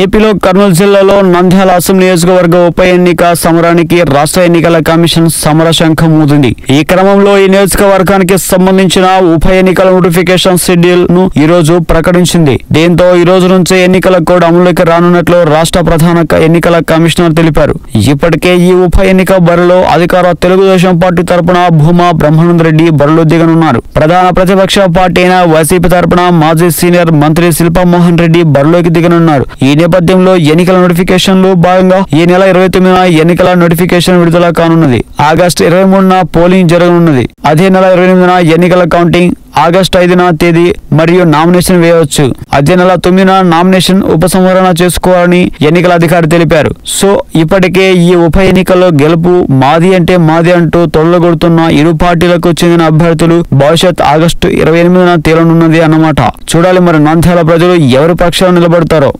ఏపీలో కర్నూలు జిల్లాలో నంద్యాల అసెంబ్లీ నియోజకవర్గ ఉప ఎన్నిక సమరానికి రాష్ట్ర ఎన్నికల కమిషన్ సమర శంఖం ఊదింది. ఈ క్రమంలో ఈ నియోజకవర్గానికి సంబంధించిన ఉప ఎన్నికల నోటిఫికేషన్ షెడ్యూల్ను ఈ రోజు ప్రకటించింది. దీంతో ఈ రోజు నుంచే ఎన్నికల కోడ్ అమలులోకి రానున్నట్లు రాష్ట్ర ప్రధాన ఎన్నికల కమిషనర్ తెలిపారు. ఇప్పటికే ఈ ఉప ఎన్నిక బరిలో అధికార తెలుగుదేశం పార్టీ తరపున భూమా బ్రహ్మానంద రెడ్డి బరిలో దిగనున్నారు. ప్రధాన ప్రతిపక్ష పార్టీ అయిన వైసీపీ తరపున మాజీ సీనియర్ మంత్రి శిల్పమోహన్ రెడ్డి బరిలోకి దిగనున్నారు. ఈ నేపథ్యంలో ఎన్నికల నోటిఫికేషన్లో భాగంగా ఈ నెల ఇరవై తొమ్మిదిన ఎన్నికల నోటిఫికేషన్ విడుదల కానున్నది. ఆగస్టు ఇరవై మూడున పోలింగ్ జరగనున్నది. అదే నెల ఇరవై ఎనిమిదిన ఎన్నికల కౌంటింగ్ ఆగస్టు ఐదున తేదీ మరియు నామినేషన్ వేయవచ్చు. అదే నెల తొమ్మిదిన నామినేషన్ ఉపసంహరణ చేసుకోవాలని ఎన్నికల అధికారి తెలిపారు. సో ఇప్పటికే ఈ ఉప ఎన్నికల్లో గెలుపు మాది అంటే మాది అంటూ తొలగొడుతున్న ఇరు పార్టీలకు చెందిన అభ్యర్థులు భవిష్యత్ ఆగస్టు ఇరవై ఎనిమిదిన తేలనున్నది అన్నమాట. చూడాలి మరి నంద్యాల ప్రజలు ఎవరి పక్షాలు నిలబడతారో.